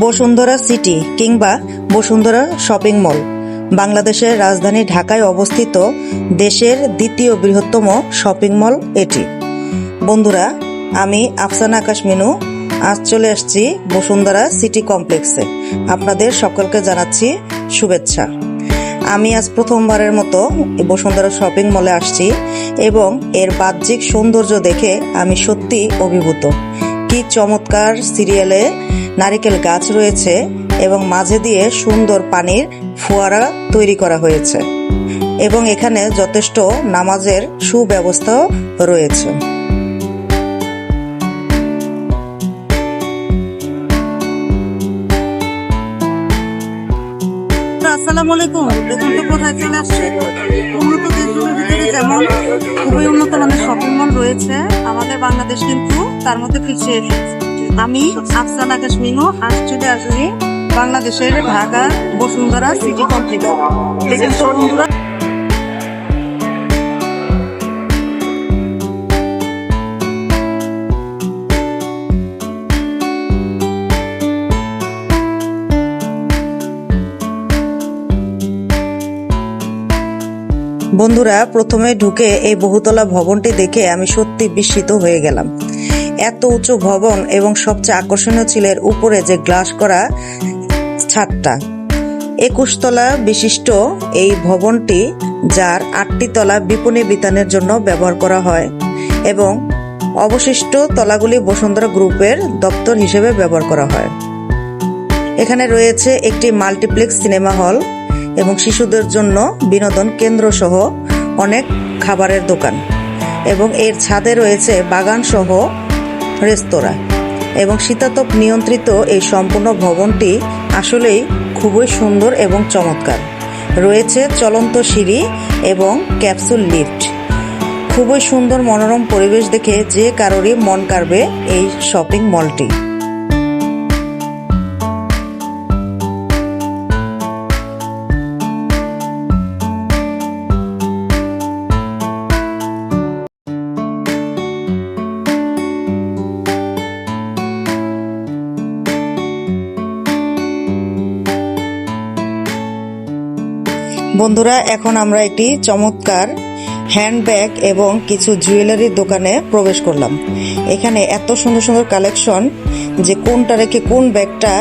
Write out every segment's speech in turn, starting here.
Bashundhara city কিংবা Bashundhara shopping mall. বাংলাদেশের রাজধানী ঢাকায় অবস্থিত দেশের দ্বিতীয় বৃহত্তম শপিং মল এটি। বন্ধুরা, আমি আফসানা আকাশ মিনু। আজ চলে আসছি বসুন্ধরা সিটি কমপ্লেক্সে। আপনাদের সকলকে জানাচ্ছি শুভেচ্ছা। আমি আজ প্রথমবারের মতো বসুন্ধরা শপিং মলে আসছি এবং এর বাহ্যিক সৌন্দর্য দেখে আমি সত্যি অভিভূত। কি চমৎকার সিরিয়ালে নারিকেল গাছ রয়েছে এবং মাঝে দিয়ে সুন্দর পানির ফোয়ারা তৈরি করা হয়েছে। এবং এখানে যথেষ্ট নামাজের সুব্যবস্থাও রয়েছে। আসসালামু আলাইকুম। তো কোথায় চলে আসছে? উন্নত দেশগুলোর ভিতরে যেমন খুবই উন্নত মানের শপিং মল রয়েছে, আমাদের বাংলাদেশ কিন্তু তার মধ্যে পিছিয়ে এসেছে আমি আফসান আকাশ মিনু, আজ চলে আসি বাংলাদেশের ঢাকা বসুন্ধরা সিটি কমপ্লেক্স দেখুন বন্ধুরা বন্ধুরা, প্রথমে ঢুকে এই বহুতলা ভবনটি দেখে আমি সত্যি বিস্মিত হয়ে গেলাম। এত উঁচু ভবন এবং সবচেয়ে আকর্ষণীয় ছিল এর উপরে যে গ্লাস করা ছাদটা। একুশ তলা বিশিষ্ট এই ভবনটি, যার আটটি তলা বিপণী বিতানের জন্য ব্যবহার করা হয় এবং অবশিষ্ট তলাগুলি বসুন্ধরা গ্রুপের দপ্তর হিসেবে ব্যবহার করা হয়। এখানে রয়েছে একটি মাল্টিপ্লেক্স সিনেমা হল এবং শিশুদের জন্য বিনোদন কেন্দ্র সহ অনেক খাবারের দোকান। এবং এর ছাদে রয়েছে বাগান সহ রেস্তোরাঁ। এবং শীতাতপ নিয়ন্ত্রিত এই সম্পূর্ণ ভবনটি আসলেই খুবই সুন্দর এবং চমৎকার। রয়েছে চলন্ত সিঁড়ি এবং ক্যাপসুল লিফট। খুবই সুন্দর মনোরম পরিবেশ দেখে যে কারোরই মন কাড়বে এই শপিং মলটি। বন্ধুরা, এখন আমরা একটি চমৎকার হ্যান্ডব্যাগ এবং কিছু জুয়েলারির দোকানে প্রবেশ করলাম। এখানে এত সুন্দর সুন্দর কালেকশন যে কোনটা রেখে কোন ব্যাগটা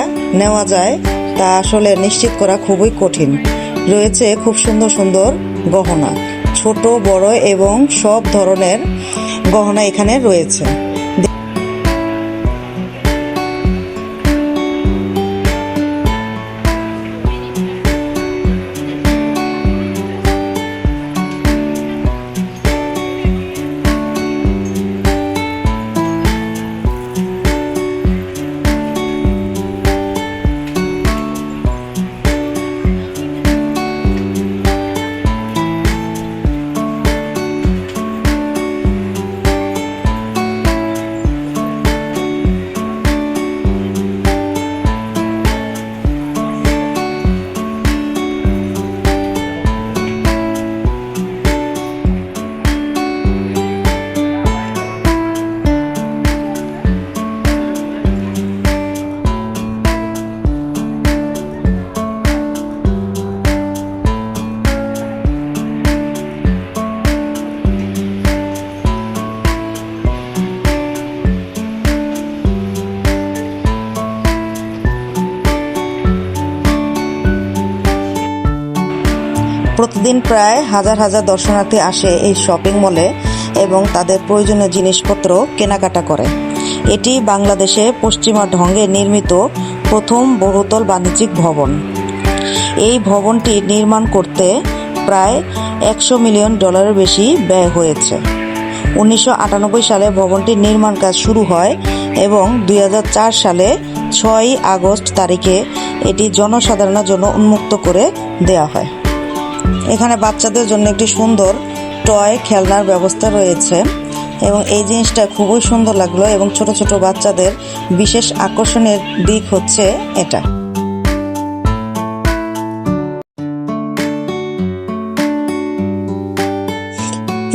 নেওয়া যায় তা আসলে নিশ্চিত করা খুবই কঠিন। রয়েছে খুব সুন্দর সুন্দর গহনা, ছোট, বড় এবং সব ধরনের গহনা এখানে রয়েছে। প্রতিদিন প্রায় হাজার হাজার দর্শনার্থী আসে এই শপিং মলে এবং তাদের প্রয়োজনীয় জিনিসপত্র কেনাকাটা করে। এটি বাংলাদেশে পশ্চিমা ঢঙ্গে নির্মিত প্রথম বহুতল বাণিজ্যিক ভবন। এই ভবনটি নির্মাণ করতে প্রায় একশো মিলিয়ন ডলারের বেশি ব্যয় হয়েছে। উনিশশো আটানব্বই সালে ভবনটির নির্মাণ কাজ শুরু হয় এবং দুই হাজার চার সালে ছয়ই আগস্ট তারিখে এটি জনসাধারণের জন্য উন্মুক্ত করে দেওয়া হয়। এখানে বাচ্চাদের জন্য একটি সুন্দর টয় খেলনার ব্যবস্থা রয়েছে এবং এই জিনিসটা খুবই সুন্দর লাগল এবং ছোট ছোট বাচ্চাদের বিশেষ আকর্ষণের দিক হচ্ছে এটা।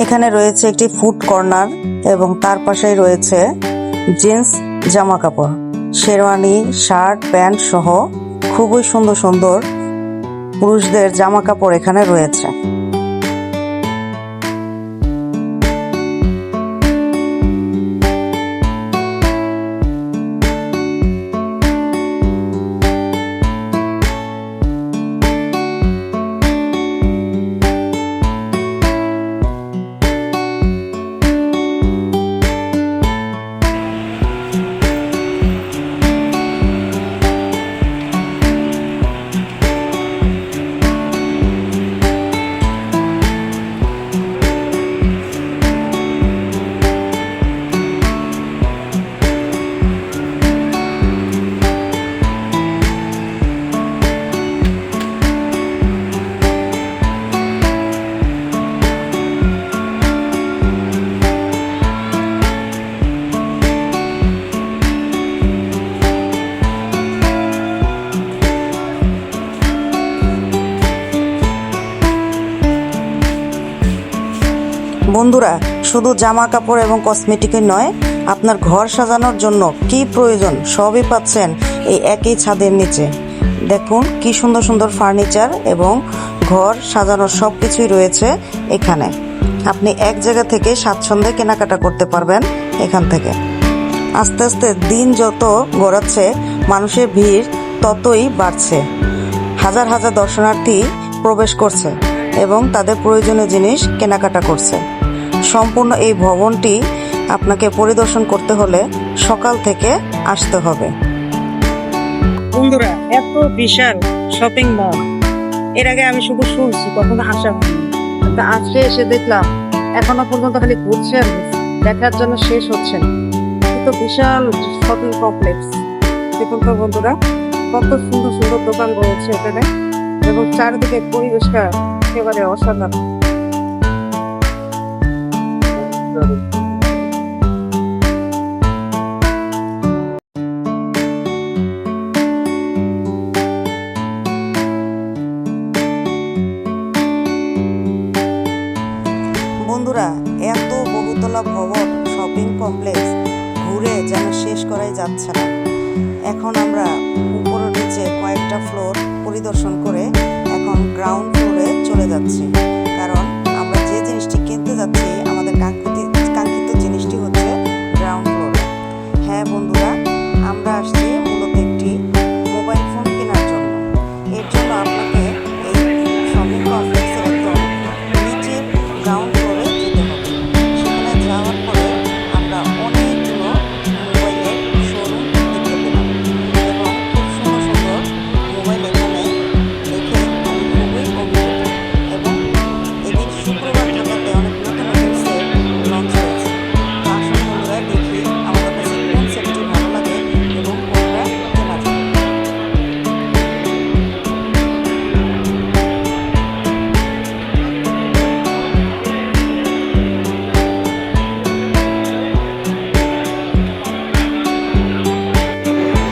এখানে রয়েছে একটি ফুড কর্নার এবং তার পাশেই রয়েছে জিন্স জামা কাপড়, শেরওয়ানি শার্ট প্যান্ট সহ খুবই সুন্দর সুন্দর পুরুষদের জামা কাপড় এখানে রয়েছে। বন্ধুরা, শুধু জামা কাপড় এবং কসমেটিকের নয়, আপনার ঘর সাজানোর জন্য কি প্রয়োজন সবই পাচ্ছেন এই একই ছাদের নিচে। দেখুন কি সুন্দর সুন্দর ফার্নিচার এবং ঘর সাজানোর সব কিছুই রয়েছে এখানে। আপনি এক জায়গা থেকে স্বাচ্ছন্দ্যে কেনাকাটা করতে পারবেন এখান থেকে। আস্তে আস্তে দিন যত গড়াচ্ছে, মানুষের ভিড় ততই বাড়ছে। হাজার হাজার দর্শনার্থী প্রবেশ করছে এবং তাদের প্রয়োজনীয় জিনিস কেনাকাটা করছে। সম্পূর্ণ এই ভবনটি আপনাকে পরিদর্শন করতে হলে সকাল থেকে আসতে হবে। বন্ধুরা, এত বিশাল শপিং মল। এর আগে আমি শুধু শুনছি, কখনো আসা হয়নি। আজকে এসে দেখলাম, এখনও পর্যন্ত খালি ঘুরছেন দেখার জন্য শেষ হচ্ছে না। বিশাল শপিং কমপ্লেক্স। দেখুন তো বন্ধুরা, কত সুন্দর সুন্দর দোকান রয়েছে এখানে। এবং চারিদিকে পরিবেশটা একেবারে অসাধারণ। বন্ধুরা, এত বহুতলা ভবন শপিং কমপ্লেক্স ঘুরে যেন শেষ করাই যাচ্ছে না। এখন আমরা উপর নিচে কয়েকটা ফ্লোর পরিদর্শন করে এখন গ্রাউন্ড ফ্লোরে চলে যাচ্ছি।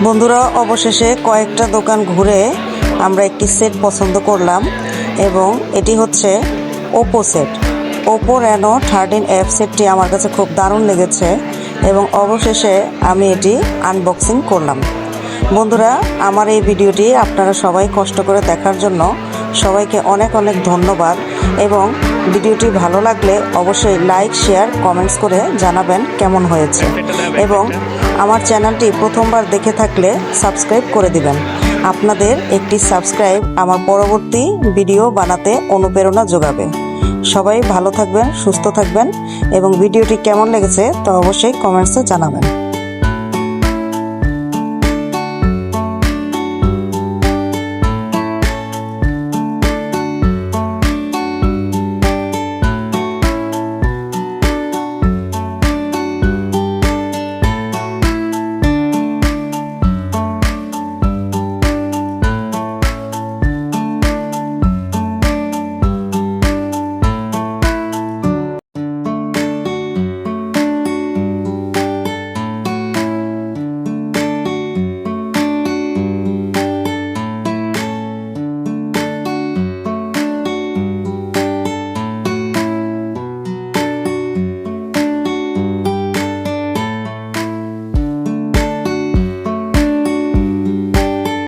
বন্ধুরা, অবশেষে কয়েকটা দোকান ঘুরে আমরা একটি সেট পছন্দ করলাম এবং এটি হচ্ছে Oppo set. Oppo Reno thirteen F সেটটি আমার কাছে খুব দারুণ লেগেছে এবং অবশেষে আমি এটি আনবক্সিং করলাম। বন্ধুরা, আমার এই ভিডিওটি আপনারা সবাই কষ্ট করে দেখার জন্য সবাইকে অনেক অনেক ধন্যবাদ এবং ভিডিওটি ভালো লাগলে অবশ্যই লাইক, শেয়ার, কমেন্টস করে জানাবেন কেমন হয়েছে। এবং আমার চ্যানেলটি প্রথমবার দেখে থাকলে সাবস্ক্রাইব করে দিবেন। আপনাদের একটি সাবস্ক্রাইব আমার পরবর্তী ভিডিও বানাতে অনুপ্রেরণা যোগাবে। সবাই ভালো থাকবেন, সুস্থ থাকবেন এবং ভিডিওটি কেমন লেগেছে তা অবশ্যই কমেন্টসে জানাবেন।